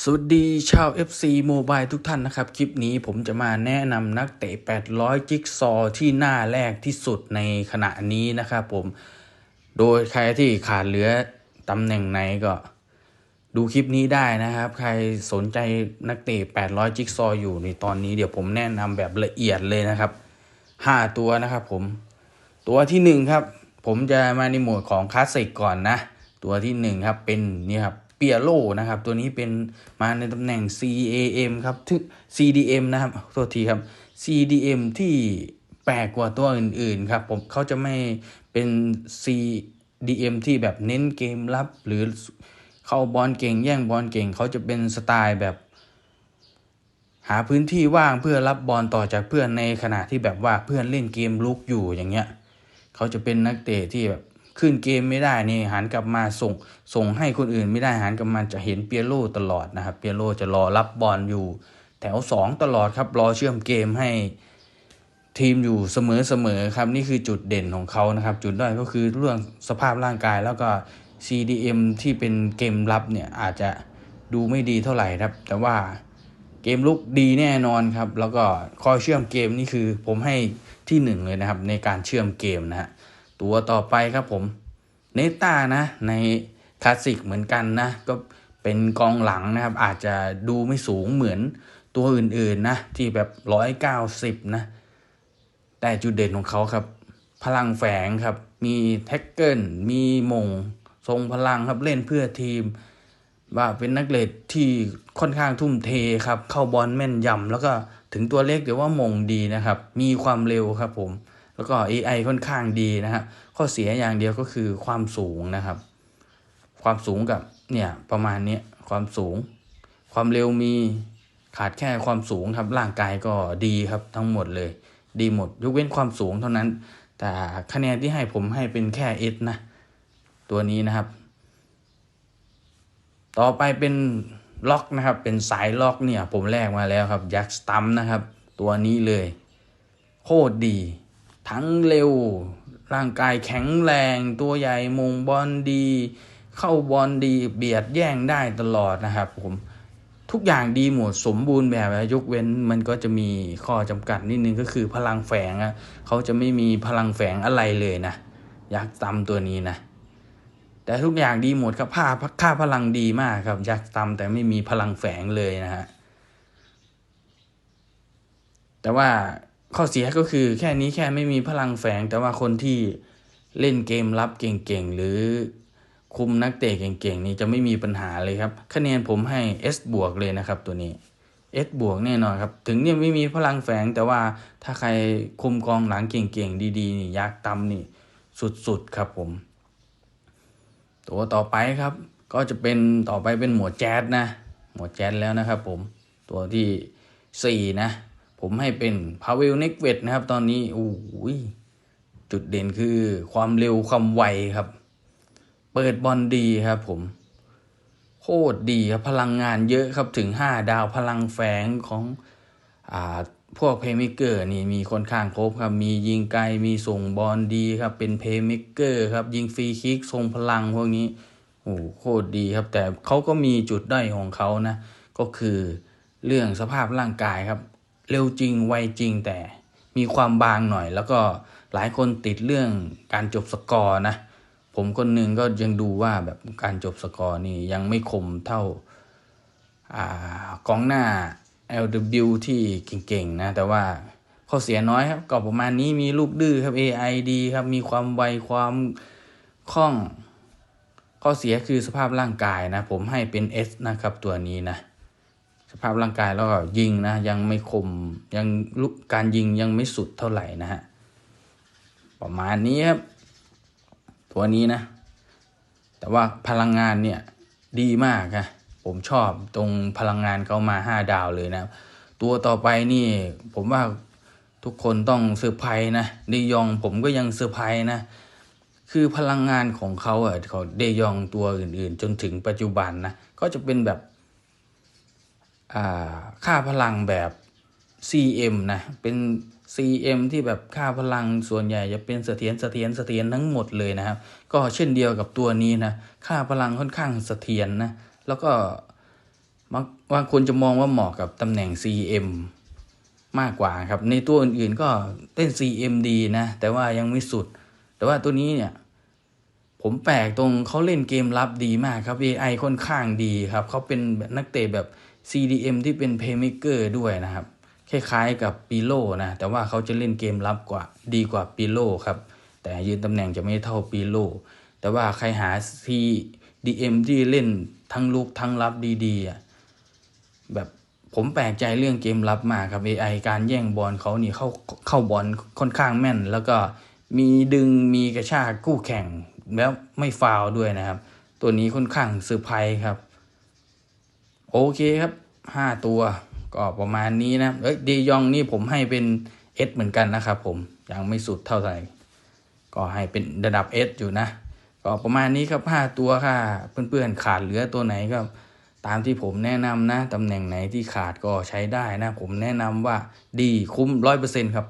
สวัสดีชาว FC Mobile ทุกท่านนะครับ คลิปนี้ผมจะมาแนะนำนักเตะ 800 จิ๊กซอที่หน้าแรกที่สุดในขณะนี้นะครับผม โดยใครที่ขาดเหลือตำแหน่งไหนก็ดูคลิปนี้ได้นะครับ ใครสนใจนักเตะ 800 จิ๊กซออยู่ในตอนนี้เดี๋ยวผมแนะนำแบบละเอียดเลยนะครับ 5 ตัวนะครับผม ตัวที่หนึ่งครับ ผมจะมาในหมวดของคลาสสิกก่อนนะ ตัวที่หนึ่งครับเป็นนี่ครับ ปียโลนะครับ ตัวนี้เป็นมาในตำแหน่ง CAM ครับทึ CDM นะครับโทษทีครับ CDM ที่แปลกกว่าตัวอื่นๆครับผมเขาจะไม่เป็น CDM ที่แบบเน้นเกมรับ หรือเข้าบอลเก่งแย่งบอลเก่งเขาจะเป็นสไตล์แบบ หาพื้นที่ว่างเพื่อรับบอลต่อจากเพื่อนในขณะที่แบบว่าเพื่อนเล่นเกมลุกอยู่อย่างเงี้ยเขาจะเป็นนักเตะที่แบบ ขึ้นเกมไม่ได้นี่หันกลับมาส่งส่งให้คนอื่นไม่ได้หันกลับมาจะเห็นเปียโลตลอดนะครับเปียโลจะรอรับบอลอยู่ แถวสองตลอดครับรอเชื่อมเกมให้ทีมอยู่เสมอๆครับนี่คือจุดเด่นของเขานะครับ จุดด้อยก็คือเรื่องสภาพร่างกายแล้วก็ CDM ที่เป็นเกมรับเนี่ยอาจจะดูไม่ดีเท่าไหร่ครับ แต่ว่าเกมลุกดีแน่นอนครับ แล้วก็คอยเชื่อมเกมนี่คือผมให้ที่หนึ่งเลยนะครับ ในการเชื่อมเกมนะฮะ ตัวต่อไปครับผมเนต้านะในคลาสสิกเหมือนกันนะ ก็เป็นกองหลังนะครับ อาจจะดูไม่สูงเหมือนตัวอื่นๆนะ ที่แบบร้อยเก้าสิบนะ แต่จุดเด่นของเขาครับ พลังแฝงครับ มีแท็กเกิลมีมง ทรงพลังครับเล่นเพื่อทีม ว่าเป็นนักเลดที่ค่อนข้างทุ่มเทครับ เข้าบอลแม่นยำแล้วก็ถึงตัวเล็กแต่ว่ามงดีนะครับ มีความเร็วครับผม แล้วก็ AI ค่อนข้างดีนะครับข้อเสียอย่างเดียวก็คือความสูงนะครับ ความสูงกับเนี่ยประมาณนี้ความสูง ความเร็วมีขาดแค่ความสูงครับร่างกายก็ดีครับทั้งหมดเลย ดีหมดยกเว้นความสูงเท่านั้น แต่คะแนนที่ให้ผมให้เป็นแค่เอสนะ ตัวนี้นะครับ ต่อไปเป็นล็อกนะครับ เป็นสายล็อกเนี่ย ผมแลกมาแล้วครับยักษ์สตัมนะครับ ตัวนี้เลย โคตรดี ทั้งเร็ว ร่างกายแข็งแรง ตัวใหญ่มงบอลดี เข้าบอลดีเบียดแย่งได้ตลอดนะครับผมทุกอย่างดีหมดสมบูรณ์แบบยกเว้นมันก็จะมีข้อจำกัดนิดนึงก็คือพลังแฝงอะเขาจะไม่มีพลังแฝงอะไรเลยนะยักษ์ตำตัวนี้นะแต่ทุกอย่างดีหมดครับค่าค่าพลังดีมากครับ ยักษ์ตำแต่ไม่มีพลังแฝงเลยนะฮะแต่ว่า ข้อเสียก็คือแค่นี้แค่ไม่มีพลังแฝง แต่ว่าคนที่เล่นเกมรับเก่งๆ หรือคุมนักเตะเก่งๆ นี่จะไม่มีปัญหาเลยครับ คะแนนผมให้ S บวกเลยนะครับตัวนี้ S บวกแน่นอนครับ ถึงเนี่ยไม่มีพลังแฝง แต่ว่าถ้าใครคุมกองหลังเก่งๆ ดีๆ นี่ยักษ์ตำนี่สุดๆ ครับผม ตัวต่อไปครับ ก็จะเป็นต่อไปเป็นหมวดแจ๊สนะ หมวดแจ๊สแล้วนะครับผม ตัวที่สี่นะ ผมให้เป็นพาเวลเน็กเวตนะครับ ตอนนี้โอ้ยจุดเด่นคือความเร็วความไวครับ เปิดบอลดีครับผม โคตรดีครับพลังงานเยอะครับถึงห้าดาวพลังแฝงของอ่าพวกเพย์เมเกอร์นี่มีค่อนข้างครบครับ มียิงไกลมีส่งบอลดีครับ เป็นเพย์เมเกอร์ครับ ยิงฟรีคิกทรงพลังพวกนี้โอ้โคตรดีครับ แต่เขาก็มีจุดด้อยของเขานะ ก็คือเรื่องสภาพร่างกายครับ เร็วจริงไวจริงแต่มีความบางหน่อย แล้วก็หลายคนติดเรื่องการจบสกอร์นะ ผมคนหนึ่งก็ยังดูว่าแบบการจบสกอร์นี่ยังไม่คมเท่าอ่ากองหน้า LW ที่เก่งๆนะ แต่ว่าข้อเสียน้อยครับก็ประมาณนี้มีลูกดื้อครับ AI ดีครับมีความไวความคล่อง ข้อเสียคือสภาพร่างกายนะ ผมให้เป็น S นะครับตัวนี้นะ สภาพร่างกายแล้วก็ยิงนะยังไม่คมยังลุกการยิงยังไม่สุดเท่าไหร่นะฮะประมาณนี้ครับตัวนี้นะ แต่ว่าพลังงานเนี่ยดีมากนะผมชอบตรงพลังงานเขามาห้าดาวเลยนะ ตัวต่อไปนี่ผมว่าทุกคนต้องเซอร์ไพรส์นะเดยองผมก็ยังเซอร์ไพรส์นะ คือพลังงานของเขาอะเขาเดยองตัวอื่นๆ จนถึงปัจจุบันนะก็จะเป็นแบบ ค่าพลังแบบ CM นะ เป็น CM ที่แบบค่าพลังส่วนใหญ่จะเป็นเสถียรเสถียรเสถียรทั้งหมดเลยนะครับ ก็เช่นเดียวกับตัวนี้นะ ค่าพลังค่อนข้างเสถียรนะ แล้วก็บางคนจะมองว่าเหมาะกับตำแหน่ง CM มากกว่าครับ ในตัวอื่นๆก็เต้น CM ดีนะ แต่ว่ายังไม่สุด แต่ว่าตัวนี้เนี่ยผมแปลกตรงเขาเล่นเกมรับดีมากครับ AI ค่อนข้างดีครับ เขาเป็นนักเตะแบบ CDM ที่เป็น Playmaker ด้วยนะครับ คล้ายๆกับปีโลนะ แต่ว่าเขาจะเล่นเกมรับกว่าดีกว่าปีโลครับ แต่ยืนตำแหน่งจะไม่เท่าปีโล แต่ว่าใครหา CDM ที่เล่นทั้งลุกทั้งรับดีๆแบบผมแปลกใจเรื่องเกมรับมากครับ AI การแย่งบอลเขานี่เข้าเข้าบอลค่อนข้างแม่น แล้วก็มีดึงมีกระชากกู้แข่งแล้วไม่ฟาวด้วยนะครับ ตัวนี้ค่อนข้างเซอร์ไพรส์ครับ โอเคครับห้าตัวก็ประมาณนี้นะเอ้ยเดยองนี่ผมให้เป็นเอสเหมือนกันนะครับผมยังไม่สุดเท่าไหร่ก็ให้เป็นระดับเอสอยู่นะ ก็ประมาณนี้ครับห้าตัวค่ะ เพื่อนๆขาดเหลือตัวไหนก็ตามที่ผมแนะนำนะตำแหน่งไหนที่ขาดก็ใช้ได้นะ ผมแนะนำว่าดีคุ้มร้อยเปอร์เซ็นครับ